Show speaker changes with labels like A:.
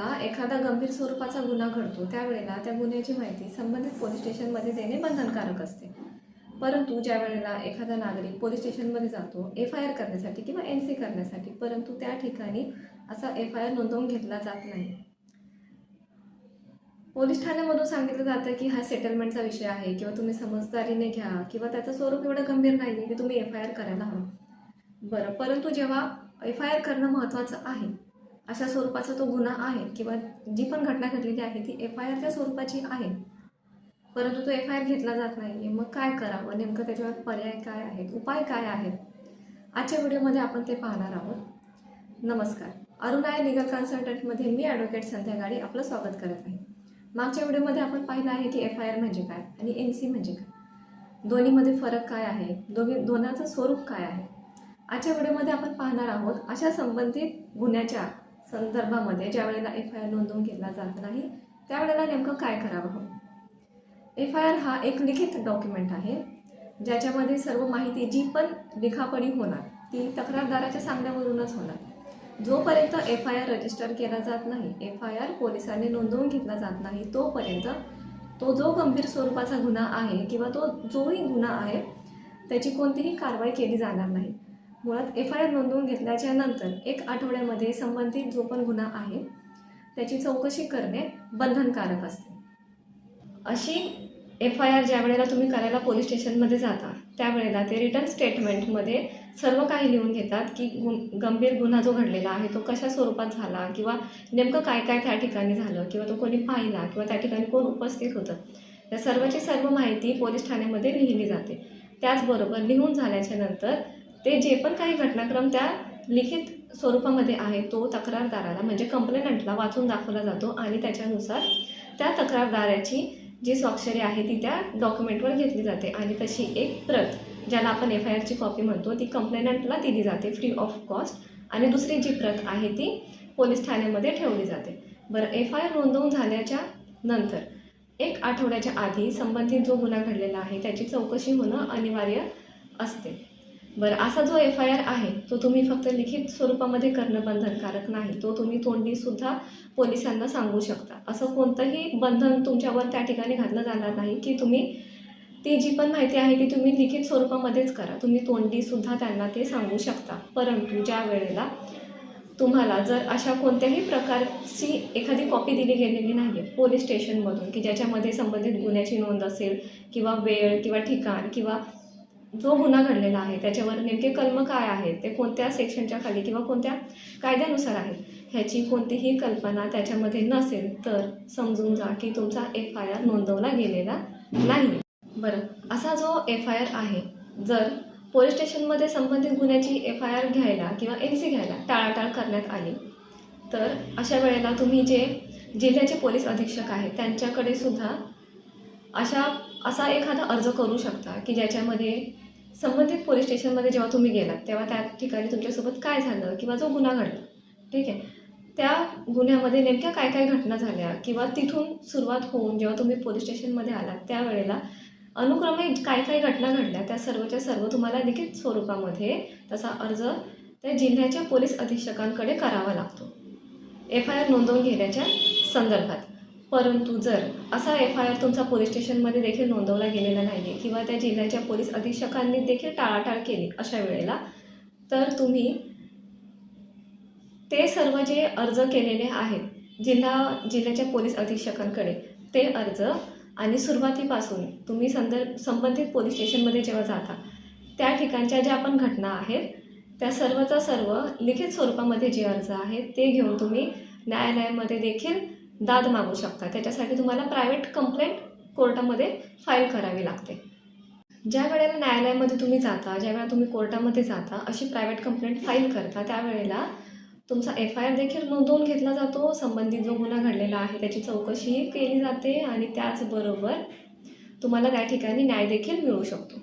A: वेळेला एखादा गंभीर स्वरूपाचा गुन्हा घडतो त्यावेळेला त्या गुन्ह्याची माहिती संबंधित पोलीस स्टेशनमध्ये देणे बंधनकारक असते. परंतु ज्या वेळेला एखादा नागरिक पोलीस स्टेशनमध्ये जातो एफ आय आर करण्यासाठी किंवा एन सी करण्यासाठी परंतु त्या ठिकाणी असा एफ आय आर नोंदवून घेतला जात नाही. पोलीस ठाण्यामधून सांगितलं जातं की हा सेटलमेंटचा विषय आहे किंवा तुम्ही समजदारीने घ्या किंवा त्याचं स्वरूप एवढं गंभीर नाही आहे की तुम्ही एफ आय आर करायला हवं. बरं परंतु जेव्हा एफ आय आर करणं महत्त्वाचं आहे अशा स्वरूपाचा तो गुन्हा आहे किंवा जी पण घटना घडलेली आहे ती एफ आय आरच्या स्वरूपाची आहे. परंतु तो एफ आय आर घेतला जात नाही आहे मग काय करावं? नेमकं त्याच्यावर पर्याय काय आहेत? उपाय काय आहेत? आजच्या व्हिडिओमध्ये आपण ते पाहणार आहोत. नमस्कार. अरुणाय लिगल कन्सल्टंटमध्ये मी ॲडव्होकेट संध्या गाडी आपलं स्वागत करत आहे. मागच्या व्हिडिओमध्ये आपण पाहिलं आहे की एफ आय आर म्हणजे काय आणि एन सी म्हणजे काय? दोन्हीमध्ये फरक काय आहे? दोन्ही दोनाचं स्वरूप काय आहे? आजच्या व्हिडिओमध्ये आपण पाहणार आहोत अशा संबंधित गुन्ह्याच्या संदर्भामध्ये ज्या वेळेला एफ आय आर नोंदवून घेतला जात नाही त्यावेळेला नेमकं काय करावं? एफ आय आर हा एक लिखित डॉक्युमेंट आहे ज्याच्यामध्ये सर्व माहिती जी पण लिखापडी होणार ती तक्रारदाराच्या सांगण्यावरूनच होणार. जोपर्यंत एफ आय आर रजिस्टर केला जात नाही एफ आय आर पोलिसांनी नोंदवून घेतला जात नाही तोपर्यंत तो जो गंभीर स्वरूपाचा गुन्हा आहे किंवा तो जोही गुन्हा आहे त्याची कोणतीही कारवाई केली जाणार नाही. मुळात एफ आय आर नोंदवून घेतल्याच्या नंतर एक आठवड्यामध्ये संबंधित जो पण गुन्हा आहे त्याची चौकशी करणे बंधनकारक असते. अशी एफ आय आर ज्या वेळेला तुम्ही करायला पोलीस स्टेशनमध्ये जाता त्यावेळेला ते रिटर्न स्टेटमेंटमध्ये सर्व काही लिहून घेतात की गु गंभीर गुन्हा जो घडलेला आहे तो कशा स्वरूपात झाला किंवा नेमकं काय काय त्या ठिकाणी झालं किंवा तो कोणी पाहिला किंवा त्या ठिकाणी कोण उपस्थित होतं या सर्वाची सर्व माहिती पोलीस ठाण्यामध्ये लिहिली जाते. त्याचबरोबर लिहून झाल्याच्यानंतर ते जे पण काही घटनाक्रम त्या लिखित स्वरूपामध्ये आहे तो तक्रारदाराला म्हणजे कंप्लेनंटला वाचून दाखवला जातो आणि त्याच्यानुसार त्या तक्रारदाराची जी स्वाक्षरी आहे ती त्या डॉक्युमेंटवर घेतली जाते. आणि तशी एक प्रत ज्याला आपण एफ आय आरची कॉपी म्हणतो ती कंप्लेनंटला दिली जाते फ्री ऑफ कॉस्ट आणि दुसरी जी प्रत आहे ती पोलीस ठाण्यामध्ये ठेवली जाते. बरं एफ आय आर नोंदवून झाल्याच्यानंतर एक आठवड्याच्या आधी संबंधित जो गुन्हा घडलेला आहे त्याची चौकशी होणं अनिवार्य असते. बरं असा जो एफ आय आर आहे तो तुम्ही फक्त लिखित स्वरूपामध्ये करणं बंधनकारक नाही. तो तुम्ही तोंडीसुद्धा पोलिसांना सांगू शकता. असं कोणतंही बंधन तुमच्यावर त्या ठिकाणी घातलं जाणार नाही की तुम्ही ती जी पण माहिती आहे ती तुम्ही लिखित स्वरूपामध्येच करा. तुम्ही तोंडीसुद्धा त्यांना ते सांगू शकता. परंतु ज्या वेळेला तुम्हाला जर अशा कोणत्याही प्रकारची एखादी कॉपी दिली गेलेली नाही आहे पोलीस स्टेशनमधून की ज्याच्यामध्ये संबंधित गुन्ह्याची नोंद असेल किंवा वेळ किंवा ठिकाण किंवा जो गुन्हा घडलेला आहे त्याच्यावर नेमके कलम काय आहेत ते कोणत्या सेक्शनच्या खाली किंवा कोणत्या कायद्यानुसार आहेत ह्याची कोणतीही कल्पना त्याच्यामध्ये नसेल तर समजून जा की तुमचा एफ आय आर नोंदवला गेलेला नाही. बरं असा जो एफ आय आर आहे जर पोलीस स्टेशनमध्ये संबंधित गुन्ह्याची एफ आय आर घ्यायला किंवा एन सी घ्यायला टाळाटाळ करण्यात आली तर अशा वेळेला तुम्ही जे जिल्ह्याचे पोलीस अधीक्षक आहेत त्यांच्याकडे सुद्धा अशा असा एखादा अर्ज करू शकता की ज्याच्यामध्ये संबंधित पोलीस स्टेशनमध्ये जेव्हा तुम्ही गेलात तेव्हा त्या ठिकाणी तुमच्यासोबत काय झालं किंवा जो गुन्हा घडला ठीक आहे? त्या गुन्ह्यामध्ये नेमक्या काय काय घटना झाल्या किंवा तिथून सुरुवात होऊन जेव्हा तुम्ही पोलीस स्टेशनमध्ये आलात त्यावेळेला अनुक्रमे काय काय घटना घडल्या त्या सर्वच्या सर्व तुम्हाला लिखित स्वरूपामध्ये तसा अर्ज त्या जिल्ह्याच्या पोलीस अधीक्षकांकडे करावा लागतो. एफ आय आर नोंदवून घेण्याच्या संदर्भात. परंतु जर असा एफ आय आर तुमचा पोलीस स्टेशनमध्ये देखील नोंदवला गेलेला नाही आहे किंवा त्या जिल्ह्याच्या पोलीस अधीक्षकांनी देखील टाळाटाळ केली अशा वेळेला तर तुम्ही ते सर्व जे अर्ज केलेले आहेत जिल्हा जिल्ह्याच्या पोलीस अधीक्षकांकडे ते अर्ज आणि सुरुवातीपासून तुम्ही संदर्भ संबंधित पोलीस स्टेशनमध्ये जेव्हा जाता त्या ठिकाणच्या ज्या पण घटना आहेत त्या सर्वचा सर्व लिखित स्वरूपामध्ये जे अर्ज आहेत ते घेऊन तुम्ही न्यायालयामध्ये देखील दाद मागू शकता. त्याच्यासाठी तुम्हाला प्रायव्हेट कंप्लेंट कोर्टामध्ये फाईल करावी लागते. ज्या वेळेला न्यायालयामध्ये तुम्ही जाता ज्या वेळेला तुम्ही कोर्टामध्ये जाता अशी प्रायव्हेट कंप्लेंट फाईल करता त्यावेळेला तुमचा एफ आय आर देखील नोंदवून घेतला जातो. संबंधित जो गुन्हा घडलेला आहे त्याची चौकशीही केली जाते आणि त्याचबरोबर तुम्हाला त्या ठिकाणी न्याय देखील मिळू शकतो.